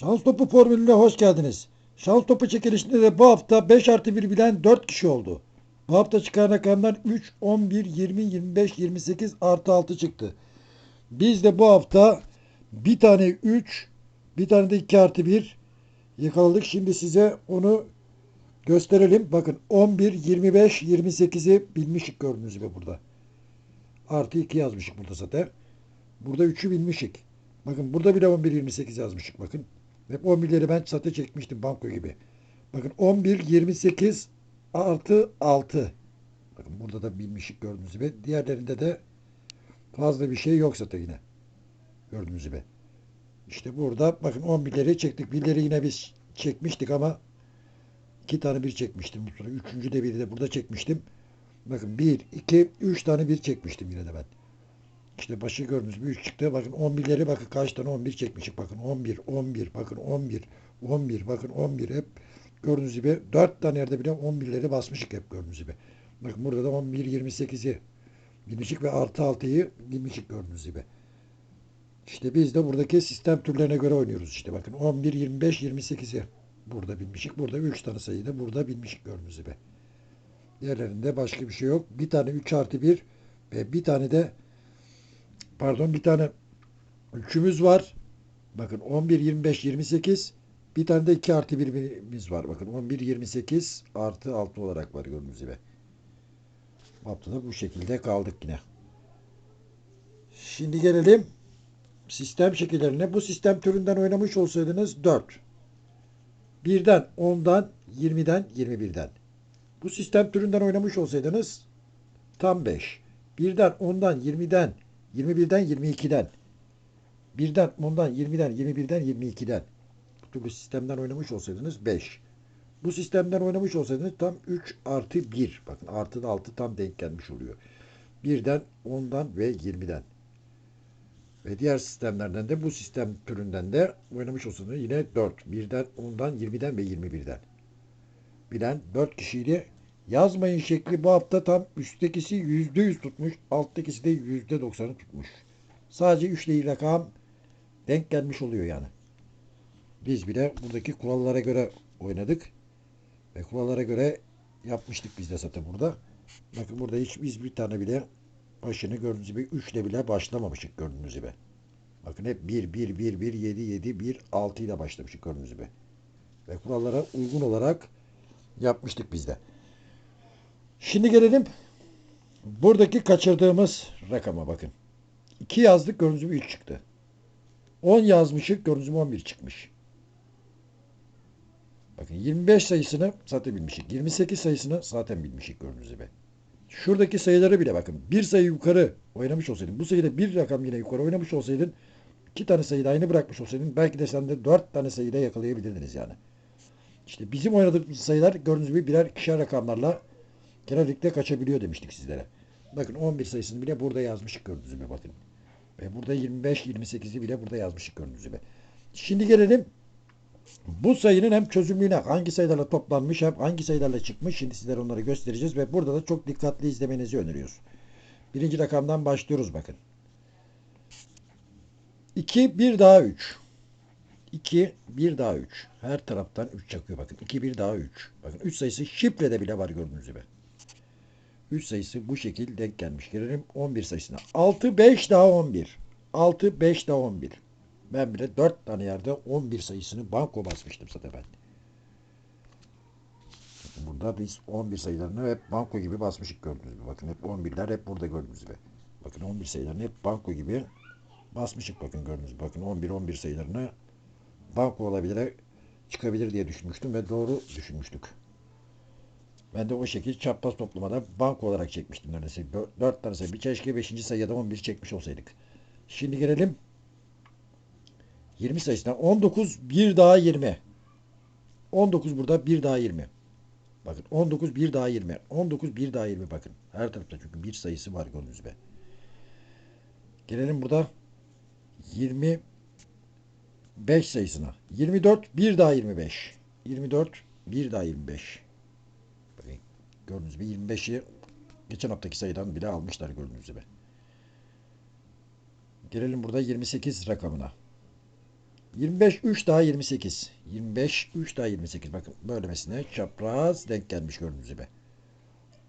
Şans topu formülüne hoş geldiniz. Şans topu çekilişinde de bu hafta 5 artı 1 bilen 4 kişi oldu. Bu hafta çıkan rakamlar 3, 11, 20, 25, 28 artı 6 çıktı. Biz de bu hafta bir tane 3, bir tane de 2 artı 1 yakaladık. Şimdi size onu gösterelim. Bakın 11, 25, 28'i bilmişik gördüğünüz gibi burada. Artı 2 yazmışık burada zaten. Burada 3'ü bilmişik. Bakın burada bile 11, 28 yazmışık bakın. Hep 11'leri ben çatı çekmiştim banko gibi. Bakın 11, 28 artı 6. Bakın burada da bilmişik gördüğünüz gibi. Diğerlerinde de fazla bir şey yok zaten yine. Gördüğünüz gibi. İşte burada bakın 11'leri çektik. Birleri yine biz çekmiştik ama iki tane bir çekmiştim. Üçüncü de biri de burada çekmiştim. Bakın 1, 2, 3 tane bir çekmiştim yine de ben. İşte başı gördüğünüz gibi 3 çıktı. Bakın 11'leri bakın kaç tane 11 çekmişik. Bakın 11, 11, bakın 11, 11, bakın 11 hep gördüğünüz gibi 4 tane yerde bile 11'leri basmışık hep gördüğünüz gibi. Bakın burada da 11, 28'i bilmişik ve artı 6'yı bilmişik gördüğünüz gibi. İşte biz de buradaki sistem türlerine göre oynuyoruz işte. Bakın 11, 25, 28'i burada bilmişik. Burada 3 tane sayıyı da burada bilmişik gördüğünüz gibi. Diğerlerinde başka bir şey yok. Bir tane 3 artı 1 ve bir tane de pardon bir tane üçümüz var. Bakın 11, 25, 28. Bir tane de 2 artı 1'imiz var. Bakın 11, 28 artı 6 olarak var gördüğünüz gibi. Haftada bu şekilde kaldık yine. Şimdi gelelim sistem şekillerine. Bu sistem türünden oynamış olsaydınız 4. 1'den, 10'dan, 20'den, 21'den. Bu sistem türünden oynamış olsaydınız tam 5. 1'den, 10'dan, 20'den, 21'den, 22'den. 1'den, 10'dan, 20'den, 21'den, 22'den. Bu türlü sistemden oynamış olsaydınız 5. Bu sistemden oynamış olsaydınız tam 3 artı 1. Bakın artı da 6 tam denk gelmiş oluyor. 1'den, 10'dan ve 20'den. Ve diğer sistemlerden de bu sistem türünden de oynamış olsaydınız yine 4. 1'den, 10'dan, 20'den ve 21'den. Bilen 4 kişiyle yazmayın şekli bu hafta tam üsttekisi %100 tutmuş. Alttakisi de %90'ı tutmuş. Sadece 3 değil rakam denk gelmiş oluyor yani. Biz bile buradaki kurallara göre oynadık. Ve kurallara göre yapmıştık biz de zaten burada. Bakın burada hiç biz bir tane bile başını gördüğünüz gibi 3 ile bile başlamamışık gördüğünüz gibi. Bakın hep 1, 1, 1, 1, 7, 7, 1, 6 ile başlamışık gördüğünüz gibi. Ve kurallara uygun olarak yapmıştık biz de. Şimdi gelelim buradaki kaçırdığımız rakama bakın. 2 yazdık gibi 3 çıktı. 10 yazmışık gibi 11 çıkmış. Bakın 25 sayısını zaten bilmişik. 28 sayısını zaten bilmişik gördüğünüz gibi. Şuradaki sayıları bile bakın. Bir sayı yukarı oynamış olsaydın. Bu sayıda bir rakam yine yukarı oynamış olsaydın. iki tane sayıda aynı bırakmış olsaydın. Belki de sen de dört tane sayıda yakalayabilirdiniz yani. İşte bizim oynadığımız sayılar gördüğünüz gibi birer ikişer rakamlarla genellikle kaçabiliyor demiştik sizlere. Bakın 11 sayısını bile burada yazmışık gördüğünüz gibi bakın. Ve burada 25, 28'i bile burada yazmışık gördüğünüz gibi. Şimdi gelelim bu sayının hem çözümlüğüne hangi sayılarla toplanmış hem hangi sayılarla çıkmış. Şimdi sizlere onları göstereceğiz ve burada da çok dikkatli izlemenizi öneriyoruz. Birinci rakamdan başlıyoruz bakın. 2, 1 daha 3. 2, 1 daha 3. Her taraftan 3 çakıyor bakın. 2, 1 daha 3. Bakın 3 sayısı şifrede bile var gördüğünüz gibi. 3 sayısı bu şekilde denk gelmiş. Gelelim 11 sayısına. 6, 5 daha 11. 6, 5 daha 11. Ben bile 4 tane yerde 11 sayısını banko basmıştım zaten ben. Burada biz 11 sayılarını hep banko gibi basmışık gördüğünüz gibi. Bakın hep 11'ler hep burada gördüğünüz gibi. Bakın 11 sayılarını hep banko gibi basmışık bakın gördüğünüz gibi. Bakın 11 11 sayılarını banko olabilir çıkabilir diye düşünmüştüm ve doğru düşünmüştük. Ben de o şekilde çapraz toplamada banko olarak çekmiştim neredeyse. 4 tane sayı. Bir keşke 5. sayıda 11 çekmiş olsaydık. Şimdi gelelim 20 sayısına 19 bir daha 20. 19 burada bir daha 20. Bakın 19 bir daha 20. 19 bir daha 20 bakın. Her tarafta çünkü bir sayısı var gördüğünüz gibi. Gelelim burada 25 sayısına. 24 bir daha 25. 24 bir daha 25. Gördüğünüz gibi 25'i geçen haftaki sayıdan bile almışlar gördüğünüz gibi. Gelelim burada 28 rakamına. 25 3 daha 28. 25 3 daha 28. Bakın böylemesine çapraz denk gelmiş gördüğünüz gibi.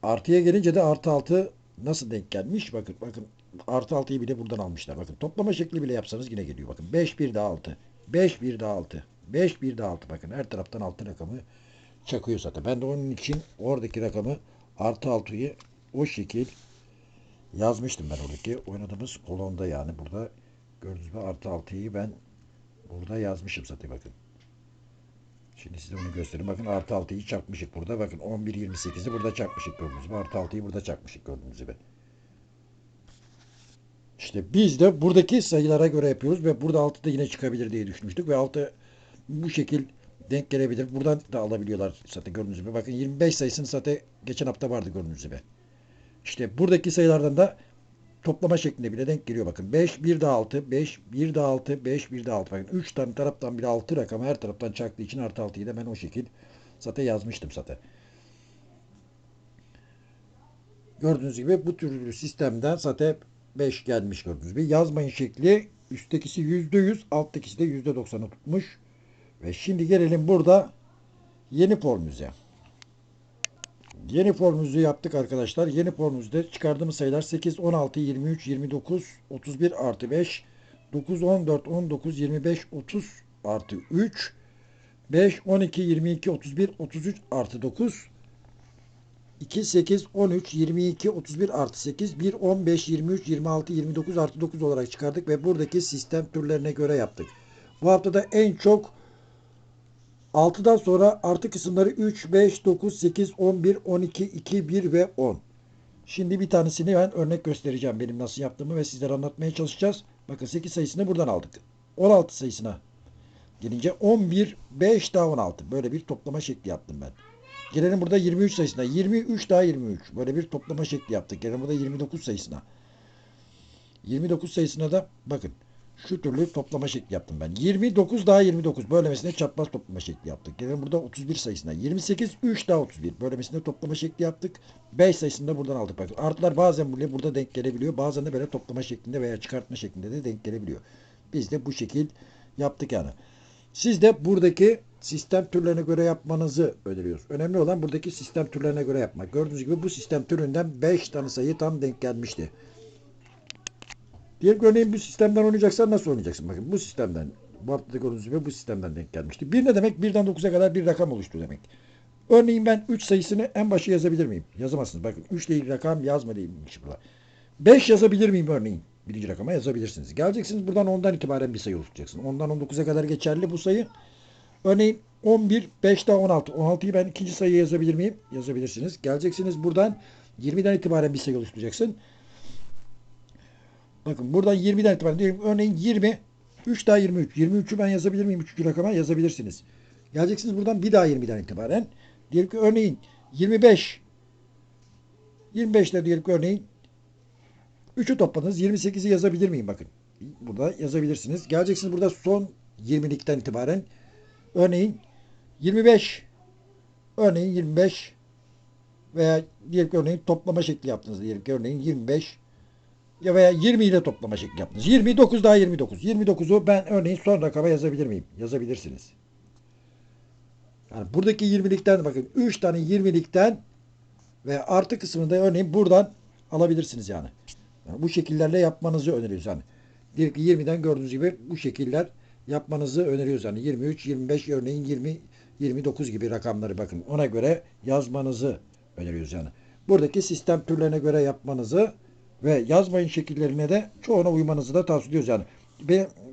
Artıya gelince de artı 6 nasıl denk gelmiş? Bakın bakın artı 6'yı bile buradan almışlar. Bakın toplama şekli bile yapsanız yine geliyor. Bakın 5 1 daha 6. 5 1 daha 6. 5 1 daha 6. Bakın her taraftan 6 rakamı çakıyor zaten. Ben de onun için oradaki rakamı artı 6'yı o şekil yazmıştım ben oradaki oynadığımız kolonda yani burada gördüğünüz gibi artı 6'yı ben burada yazmışım zaten bakın. Şimdi size onu göstereyim. Bakın artı 6'yı çakmışık burada. Bakın 11 28'i burada çakmışık gördüğünüz gibi. Artı 6'yı burada çakmışık gördüğünüz gibi. İşte biz de buradaki sayılara göre yapıyoruz ve burada 6 da yine çıkabilir diye düşünmüştük ve 6 bu şekil denk gelebilir. Buradan da alabiliyorlar zaten gördüğünüz gibi. Bakın 25 sayısını zaten geçen hafta vardı gördüğünüz gibi. İşte buradaki sayılardan da toplama şeklinde bile denk geliyor. Bakın 5, 1 daha 6, 5, 1 daha 6, 5, 1 daha 6. Bakın 3 tane taraftan bile 6 rakamı her taraftan çaktığı için artı 6'yı da ben o şekil zaten yazmıştım zaten. Gördüğünüz gibi bu tür sistemden zaten 5 gelmiş gördüğünüz gibi. Yazmayın şekli üsttekisi %100, alttakisi de %90'ı tutmuş. Ve şimdi gelelim burada yeni formümüze. Yeni formumuzu yaptık arkadaşlar. Yeni formumuzda çıkardığımız sayılar 8, 16, 23, 29, 31 artı 5, 9, 14, 19, 25, 30 artı 3, 5, 12, 22, 31, 33 artı 9, 2, 8, 13, 22, 31 artı 8, 1, 15, 23, 26, 29 artı 9 olarak çıkardık ve buradaki sistem türlerine göre yaptık. Bu haftada en çok 6'dan sonra artı kısımları 3, 5, 9, 8, 11, 12, 2, 1 ve 10. Şimdi bir tanesini ben örnek göstereceğim benim nasıl yaptığımı ve sizlere anlatmaya çalışacağız. Bakın 8 sayısını buradan aldık. 16 sayısına gelince 11, 5 daha 16. Böyle bir toplama şekli yaptım ben. Gelelim burada 23 sayısına. 23 daha 23. Böyle bir toplama şekli yaptık. Gelelim burada 29 sayısına. 29 sayısına da bakın şu türlü toplama şekli yaptım ben. 29 daha 29. Böylemesine çapraz toplama şekli yaptık. Gelelim burada 31 sayısına. 28 3 daha 31. Böylemesine toplama şekli yaptık. 5 sayısını da buradan aldık. Bakın artılar bazen böyle burada denk gelebiliyor. Bazen de böyle toplama şeklinde veya çıkartma şeklinde de denk gelebiliyor. Biz de bu şekil yaptık yani. Siz de buradaki sistem türlerine göre yapmanızı öneriyoruz. Önemli olan buradaki sistem türlerine göre yapmak. Gördüğünüz gibi bu sistem türünden 5 tane sayı tam denk gelmişti. Diyelim ki örneğin bu sistemden oynayacaksan nasıl oynayacaksın? Bakın bu sistemden, bu haftada gördüğünüz gibi bu sistemden denk gelmişti. Bir ne demek? Birden 9'a kadar bir rakam oluştu demek. Örneğin ben 3 sayısını en başa yazabilir miyim? Yazamazsınız. Bakın 3 ile ilgili rakam yazma değilmiş burada. 5 yazabilir miyim örneğin? Birinci rakama yazabilirsiniz. Geleceksiniz buradan 10'dan itibaren bir sayı oluşturacaksın. 10'dan 19'a kadar geçerli bu sayı. Örneğin 11, 5 daha 16. 16'yı ben ikinci sayıya yazabilir miyim? Yazabilirsiniz. Geleceksiniz buradan 20'den itibaren bir sayı oluşturacaksın. Bakın buradan 20'den itibaren diyelim örneğin 20, 3 daha 23. 23'ü ben yazabilir miyim? Üçüncü rakama yazabilirsiniz. Geleceksiniz buradan bir daha 20'den itibaren. Diyelim ki örneğin 25. 25 ile diyelim ki örneğin 3'ü topladınız. 28'i yazabilir miyim? Bakın. Burada yazabilirsiniz. Geleceksiniz burada son 20'likten itibaren. Örneğin 25. Örneğin 25 veya diyelim ki örneğin toplama şekli yaptınız. Diyelim ki örneğin 25 ya veya 20 ile toplama şekli yaptınız. 29 daha 29. 29'u ben örneğin son rakama yazabilir miyim? Yazabilirsiniz. Yani buradaki 20'likten bakın 3 tane 20'likten ve artı kısmını da örneğin buradan alabilirsiniz yani. yani bu şekillerle yapmanızı öneriyoruz yani. Ki 20'den gördüğünüz gibi bu şekiller yapmanızı öneriyoruz yani 23, 25 örneğin 20, 29 gibi rakamları bakın ona göre yazmanızı öneriyoruz yani. Buradaki sistem türlerine göre yapmanızı ve yazmayın şekillerine de çoğuna uymanızı da tavsiye ediyoruz yani.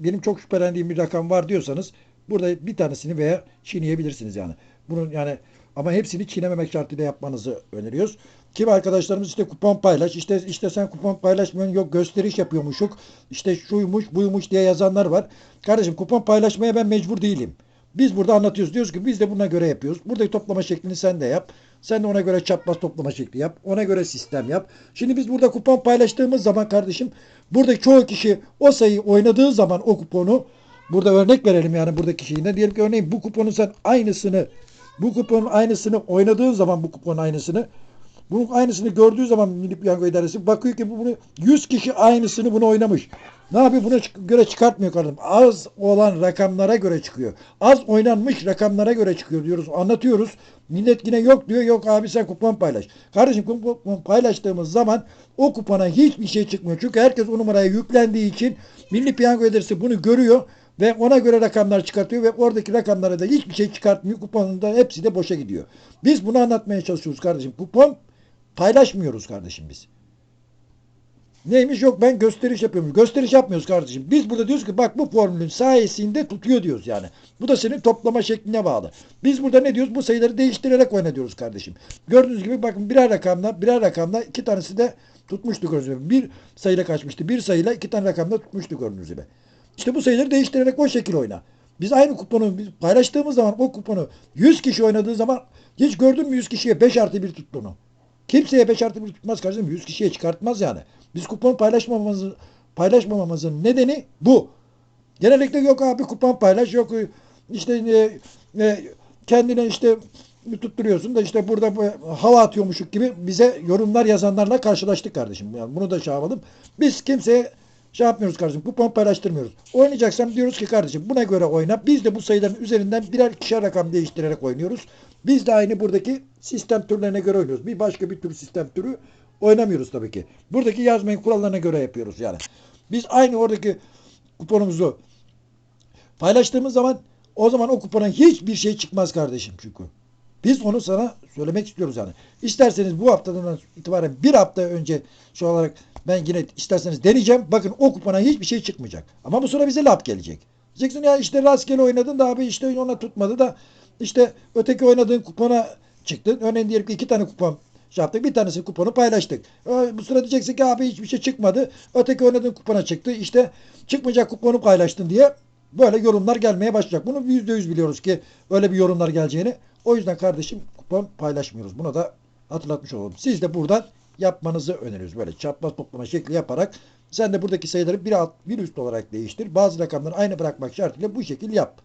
Benim, çok şüphelendiğim bir rakam var diyorsanız burada bir tanesini veya çiğneyebilirsiniz yani. Bunun yani ama hepsini çiğnememek şartıyla yapmanızı öneriyoruz. Kim arkadaşlarımız işte kupon paylaş, işte işte sen kupon paylaşmıyorsun, yok gösteriş yapıyormuşuk, işte şuymuş, buymuş diye yazanlar var. Kardeşim kupon paylaşmaya ben mecbur değilim. Biz burada anlatıyoruz. Diyoruz ki biz de buna göre yapıyoruz. Buradaki toplama şeklini sen de yap. Sen de ona göre çapraz toplama şekli yap. Ona göre sistem yap. Şimdi biz burada kupon paylaştığımız zaman kardeşim buradaki çoğu kişi o sayıyı oynadığı zaman o kuponu burada örnek verelim yani buradaki şeyine. Diyelim ki örneğin bu kuponun sen aynısını bu kuponun aynısını oynadığın zaman bu kuponun aynısını bunun aynısını gördüğü zaman Milli Piyango İdaresi bakıyor ki bu bunu 100 kişi aynısını bunu oynamış. Ne yapıyor? Buna göre çıkartmıyor kardeşim. Az olan rakamlara göre çıkıyor. Az oynanmış rakamlara göre çıkıyor diyoruz. Anlatıyoruz. Millet yine yok diyor. Yok abi sen kupon paylaş. Kardeşim kupon paylaştığımız zaman o kupona hiçbir şey çıkmıyor. Çünkü herkes o numaraya yüklendiği için Milli Piyango İdaresi bunu görüyor ve ona göre rakamlar çıkartıyor ve oradaki rakamlara da hiçbir şey çıkartmıyor. Kuponun da hepsi de boşa gidiyor. Biz bunu anlatmaya çalışıyoruz kardeşim. Kupon paylaşmıyoruz kardeşim biz. Neymiş yok ben gösteriş yapıyorum. Gösteriş yapmıyoruz kardeşim. Biz burada diyoruz ki bak bu formülün sayesinde tutuyor diyoruz yani. Bu da senin toplama şekline bağlı. Biz burada ne diyoruz? Bu sayıları değiştirerek oyna diyoruz kardeşim. Gördüğünüz gibi bakın birer rakamla birer rakamla iki tanesi de tutmuştu gördüğünüz gibi. Bir sayıyla kaçmıştı. Bir sayıyla iki tane rakamla tutmuştu gördüğünüz gibi. İşte bu sayıları değiştirerek o şekil oyna. Biz aynı kuponu biz paylaştığımız zaman o kuponu 100 kişi oynadığı zaman hiç gördün mü 100 kişiye 5 artı 1 tuttuğunu? Kimseye 5 artı 1 tutmaz kardeşim. 100 kişiye çıkartmaz yani. Biz kupon paylaşmamamızın paylaşmamamızın nedeni bu. Genellikle yok abi kupon paylaş yok işte e, e, kendine işte tutturuyorsun da işte burada bu hava atıyormuşuk gibi bize yorumlar yazanlarla karşılaştık kardeşim. Yani bunu da şey yapalım. Biz kimseye şey yapmıyoruz kardeşim. Kupon paylaştırmıyoruz. Oynayacaksam diyoruz ki kardeşim buna göre oyna. Biz de bu sayıların üzerinden birer kişi rakam değiştirerek oynuyoruz. Biz de aynı buradaki sistem türlerine göre oynuyoruz. Bir başka bir tür sistem türü oynamıyoruz tabii ki. Buradaki yazmayın kurallarına göre yapıyoruz yani. Biz aynı oradaki kuponumuzu paylaştığımız zaman o zaman o kupona hiçbir şey çıkmaz kardeşim çünkü. Biz onu sana söylemek istiyoruz yani. İsterseniz bu haftadan itibaren bir hafta önce şu olarak ben yine isterseniz deneyeceğim. Bakın o kupona hiçbir şey çıkmayacak. Ama bu sonra bize laf gelecek. Diyeceksin ya işte rastgele oynadın da abi işte ona tutmadı da işte öteki oynadığın kupona çıktı. Örneğin diyelim ki iki tane kupon şey yaptık. Bir tanesi kuponu paylaştık. Bu sırada diyeceksin ki abi hiçbir şey çıkmadı. Öteki oynadığın kupona çıktı. İşte çıkmayacak kuponu paylaştın diye böyle yorumlar gelmeye başlayacak. Bunu yüzde yüz biliyoruz ki öyle bir yorumlar geleceğini. O yüzden kardeşim kupon paylaşmıyoruz. Bunu da hatırlatmış olalım. Siz de buradan yapmanızı öneriyoruz. Böyle çapraz toplama şekli yaparak sen de buradaki sayıları bir alt bir üst olarak değiştir. Bazı rakamları aynı bırakmak şartıyla bu şekil yap.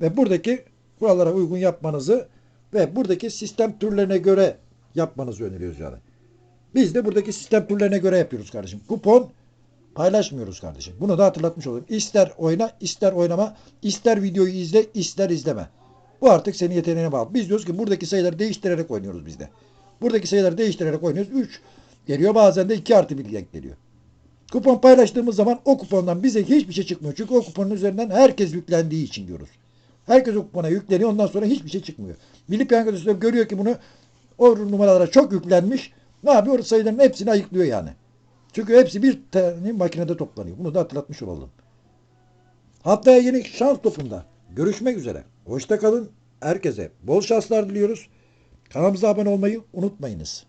Ve buradaki kurallara uygun yapmanızı ve buradaki sistem türlerine göre yapmanızı öneriyoruz yani. Biz de buradaki sistem türlerine göre yapıyoruz kardeşim. Kupon paylaşmıyoruz kardeşim. Bunu da hatırlatmış olayım. İster oyna, ister oynama, ister videoyu izle, ister izleme. Bu artık senin yeteneğine bağlı. Biz diyoruz ki buradaki sayıları değiştirerek oynuyoruz biz de. Buradaki sayıları değiştirerek oynuyoruz. 3 geliyor bazen de 2 artı 1 denk geliyor. Kupon paylaştığımız zaman o kupondan bize hiçbir şey çıkmıyor. Çünkü o kuponun üzerinden herkes yüklendiği için diyoruz. Herkes kupona yükleniyor. Ondan sonra hiçbir şey çıkmıyor. Milli Piyango Ödülü görüyor ki bunu o numaralara çok yüklenmiş. Ne yapıyor? Sayıların hepsini ayıklıyor yani. Çünkü hepsi bir tane makinede toplanıyor. Bunu da hatırlatmış olalım. Haftaya yeni şans topunda görüşmek üzere. Hoşça kalın. Herkese bol şanslar diliyoruz. Kanalımıza abone olmayı unutmayınız.